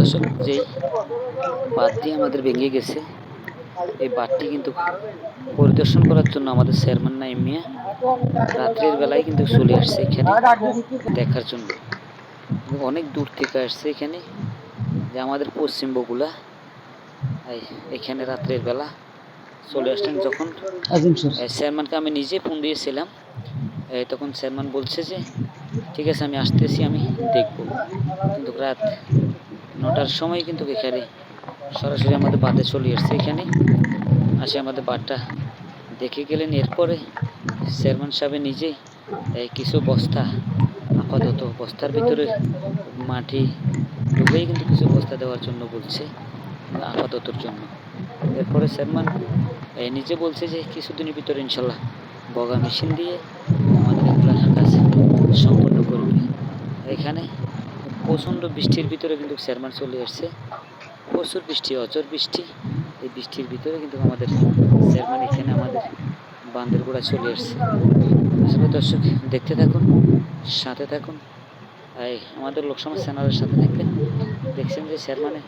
দর্শক যেই বাঁধটি আমাদের ভেঙে গেছে এই বাঁধটি কিন্তু পরিদর্শন করার জন্য আমাদের চেয়ারম্যান নাইম মিয়া রাত্রের বেলায় কিন্তু চলে আসছে এখানে দেখার জন্য। অনেক দূর থেকে আসছে এখানে যে আমাদের পশ্চিম বগুলা এখানে রাত্রের বেলা চলে আসলেন যখন। চেয়ারম্যানকে আমি নিজে ফোন দিয়েছিলাম। তখন চেয়ারম্যান বলছে যে ঠিক আছে আমি আসতেছি আমি দেখব। কিন্তু রাত নটার সময় কিন্তু এখানে সরাসরি আমাদের বাদে চলে আসছে এখানে। আসে আমাদের বাদটা দেখে গেলেন, এরপরে চেয়ারম্যান সাহেব নিজেই এই কিছু বস্তা, আপাতত বস্তার ভিতরে মাটি ঢুকেই কিন্তু কিছু বস্তা দেওয়ার জন্য বলছে, আপাততর জন্য। এরপরে চেয়ারম্যান এই নিজে বলছে যে কিছুদিনের ভিতরে ইনশাল্লাহ বগা মেশিন দিয়ে আমাদের এগুলার কাজ সম্পন্ন করবে। এখানে প্রচণ্ড বৃষ্টির ভিতরে কিন্তু চেয়ারম্যান চলে আসছে। প্রচুর বৃষ্টি অচর বৃষ্টি। এই বৃষ্টির ভিতরে কিন্তু আমাদের চেয়ারম্যান এখানে আমাদের বান্ধের গোড়া চলে আসছে। আসলে দর্শক, দেখতে থাকুন, সাথে থাকুন। এই আমাদের লোকসভা চ্যানেলের সাথে থাকবেন। দেখছেন যে চেয়ারম্যানের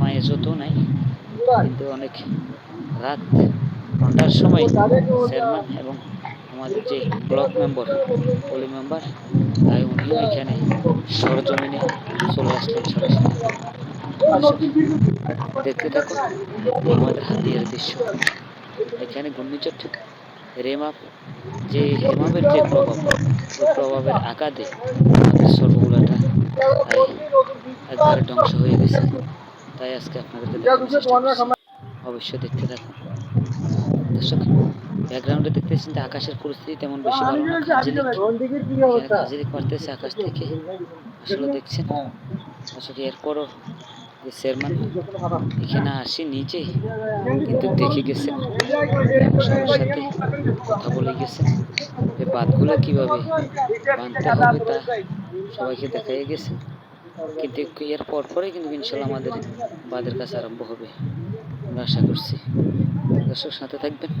মায়ের যত নাই। কিন্তু অনেক রাত নটার সময় চেয়ারম্যান এবং আমাদের যে ব্লক মেম্বার, পলি মেম্বার, তাই উনিও এখানে সরজমিনে চলে আসলেন সরাসরি। দেখতে থাকুন আমাদের হাতিয়ার দৃশ্য। এখানে ঘূর্ণিঝড় ঠিক রেমাপ যে হেমাপের যে প্রভাব, ওই প্রভাবের আঘাতে আমাদের সর্বগুলাটা একবারে ধ্বংস হয়ে গেছে। তাই আজকে আপনাদেরকে দেখানোর অবশ্যই দেখতে থাকুন। দর্শক ব্যাকগ্রাউন্ডে দেখতেছেন যে আকাশের পরিস্থিতি তেমন বেশি ভালো না। খাজিলিক মারতেছে আকাশ থেকে আসলে দেখছেন আসলে এরপরও যে চেয়ারম্যান এখানে আসি নিজে কিন্তু দেখে গেছেন সবার সাথে কথা বলে গেছেন যে বাঁধগুলো কীভাবে বাঁধতে হবে তা সবাইকে দেখাই গেছেন। কিন্তু এর পর পরে কিন্তু ইনশাল্লাহ আমাদের বাঁধের কাছে আরম্ভ হবে। আমরা আশা করছি। দর্শক সাথে থাকবেন।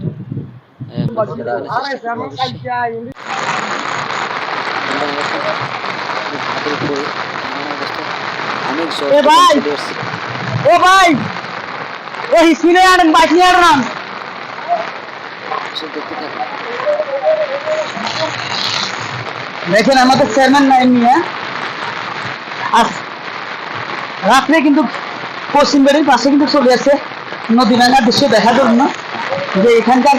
এ ভাই! ও ভাই! ও হিসমিনে আনেন বাইক নিয়ে আনেন। দর্শক দেখতে থাকুন। দেখেন আমাদের চেয়ারম্যান নাই নিয়ে রাত্রে কিন্তু পশ্চিম বাড়ির পাশে কিন্তু চলে আসছে নদী ভাঙার দৃশ্য দেখার জন্য। যে এখানকার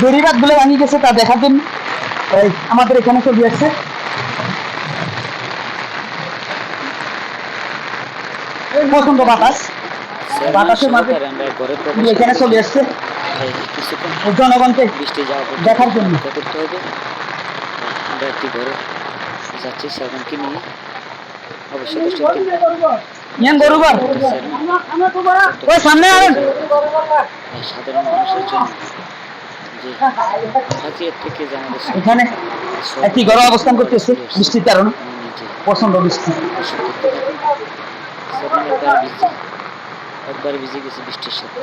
বেড়িবাদগুলো ভাঙি গেছে তা দেখার জন্য। এই আমাদের এখানে চলে আসছে প্রচণ্ড বাতাস। বাতাসের মাঝে এখানে চলে আসছে। জনগণকে দেখার জন্য। অপেক্ষা করতে হবে। আমরা একটি ঘরে যাচ্ছি সেখানকে নিয়ে। অবশ্যই দর্শক গরুবার ওই সামনে আনেন। সাধারণ মানুষের জন্য। এখানে একটি ঘর অবস্থান করতেছে বৃষ্টির কারণে। প্রচণ্ড বৃষ্টি। একবার ভিজে গেছে বৃষ্টির সাথে।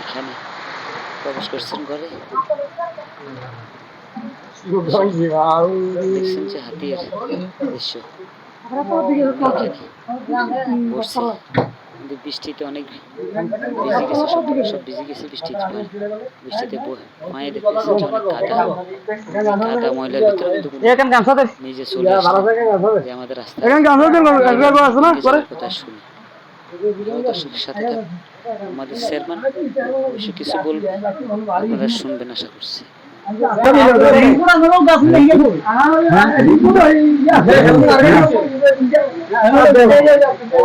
এখানে। প্রবেশ করছেন ঘরে? দেখছেন যে হাতির দৃশ্য। বৃষ্টিতে অনেক ভিজে গেছে সব সব ভিজে গেছে বৃষ্টিতে বৃষ্টিতে মায়ে দেখতেছে যে অনেক কাদা। কাদা ময়লার ভিতরে নিজে চলে আসছে যে আমাদের নিজের কথা শুনি। দর্শকের সাথে আমাদের চেয়ারম্যান অবশ্য কিছু বলবে, আপনারা শুনবেন আশা করছি।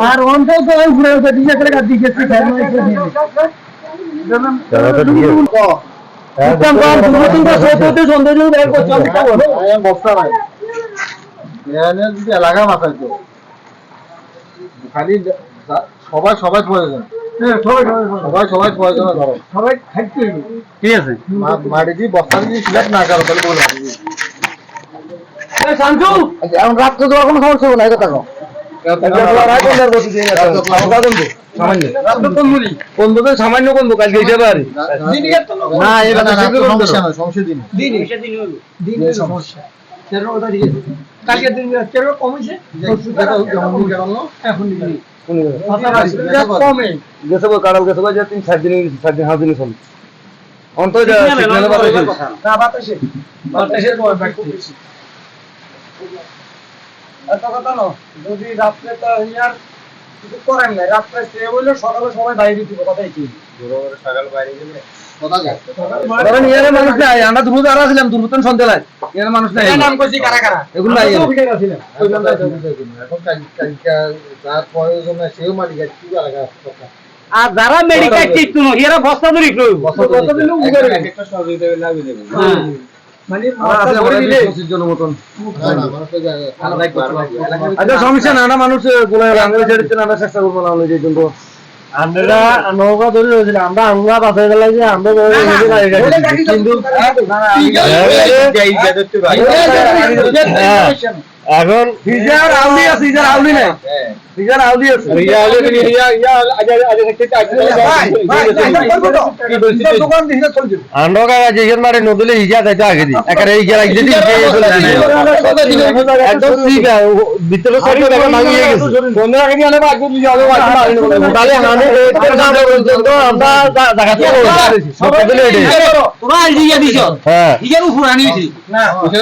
আর অন্তত ঘুরে দিকে খালি সবাই সবাই প্রয়োজন সবাই। সবাই প্রয়োজন ধরো সবাই খাইতে ঠিক আছে। মাটি দিয়ে বস্তা দিয়ে সিলেক্ট না করো তাহলে বলে শান্তু! এখন রাত্রে দেওয়ার কোনো সমস্যা হবে কথা সামান্য। কোন কালকে হিসাবে আর না সমস্যা দিন। সমস্যা কালকে দিন কমেছে এখন দিন কোন জায়গায়? মাথা কমে গেছে গো, কারাল গেছে গো, যে তিন চার দিন চার দিন হাত দিন চলে। অন্তত বাতাসে। বাতাসের পর ব্যাক এত কথা না যদি রাত্রে তো ইয়ার কিছু করেন না রাত্রে সে বললে সকালে সবাই বাইরে দিব কথাই কি? কথা যায় ধরেন ইয়ারে মানুষ নাই আমরা দুপুর আর আসলাম দুপুর সন্ধ্যায় ইয়ারে মানুষ নাই। নাম কইছি কারা কারা এগুলো নাই। এখন। কালকে যার প্রয়োজন হয় সেও মালিক আছে কি করা আর যারা মেডিকেল এরা বস্তা ধরে লইব কত দিন উপরে হ্যাঁ। মানে আমরা মাথা আছি দিলে পঁচিশ জনের মতন। না না মানুষ তো যায় আচ্ছা সমস্যা না মানুষ আমরা চেষ্টা করব না কিন্তু আমরা নৌকা ধরে রয়েছিল আমরা আমরা বাসে গেলে যে আমরা ধরে কিন্তু এখন ফিজার আউলি আছে ফিজার আউলি নাই। ফিজার আউলি আছে। দোকান দিছে চলে যাবে আমরা কাকা যেখান মারে নদলে ইজা যাইতে আগে দি একারে ইজা রাখতে দি একদম ঠিক আছে ভিতরে সরি দেখা মাগিয়ে গেছে। বন্ধুরা কি আনে বাকি লিয়ে হবে বাকি মারি তাহলে আমি এই কাম পর্যন্ত আমরা দেখাতে সব দিলে এডি তোরা আইডিয়া দিছ হ্যাঁ। ইজার উপর আনি না। না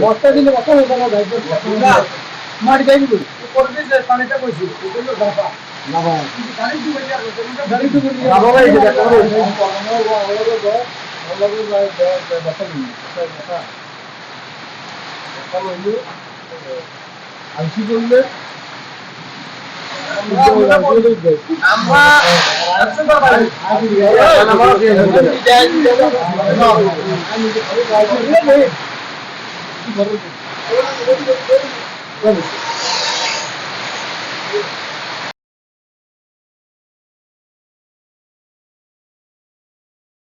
বস্তা দিলে বস্তা হয়ে যাবে মাটি দিয়ে পানিটা কইছি বাবা এই যে হবে বস্তা নিন বস্তা আনছি বললে আমরা يفرقوا